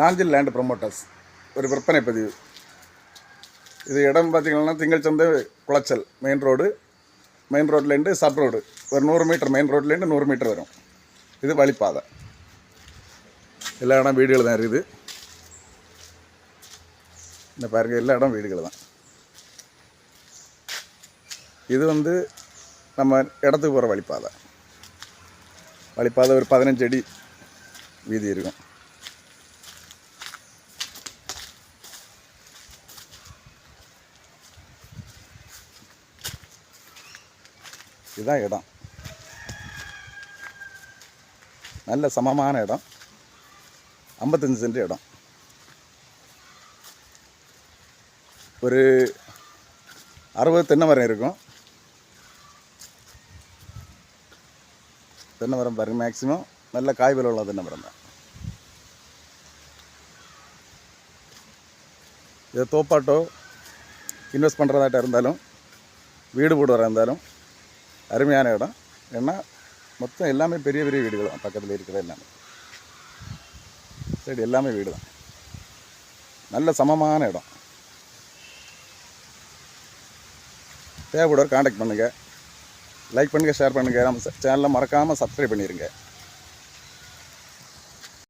Nanjil land promoters ஒரு விற்பனை பதிவு. இது இடம் பார்த்திங்கன்னா Thingal Sandhai Kulachal. Main road main ரோட்லேருந்து சப் ரோடு ஒரு நூறு மீட்டர் மெயின் ரோட்லேருந்து நூறு மீட்டர் வரும். இது வழிப்பாதை. எல்லா இடம் வீடுகள் தான் இருக்குது. இந்த பாருங்க எல்லா இடம் வீடுகள் தான். இது வந்து நம்ம இடத்துக்கு போகிற வழிப்பாதை. வழிப்பாதை ஒரு பதினஞ்சு அடி வீதி இருக்கும். இதுதான் இடம். நல்ல சமமான இடம். ஐம்பத்தஞ்சு சென்ட் இடம். ஒரு அறுபது தென்னை மரம் இருக்கும். தென்னை மரம் பாருங்க மேக்ஸிமம் நல்ல காய்கள் உள்ள தென்னை மரம் தான். இது தோப்பாட்டோ இன்வெஸ்ட் பண்ணுறதாட்ட இருந்தாலும் வீடு போடுறதா இருந்தாலும் அருமையான இடம். ஏன்னா மொத்தம் எல்லாமே பெரிய பெரிய வீடுகள் தான். பக்கத்தில் இருக்கிற எல்லாமே. சரி எல்லாமே வீடு தான். நல்ல சமமான இடம். தேவைப்படுற காண்டாக்ட் பண்ணுங்கள் லைக் பண்ணுங்கள் ஷேர் பண்ணுங்கள் நம்ம சேனலில் மறக்காமல் சப்ஸ்கிரைப் பண்ணிடுங்க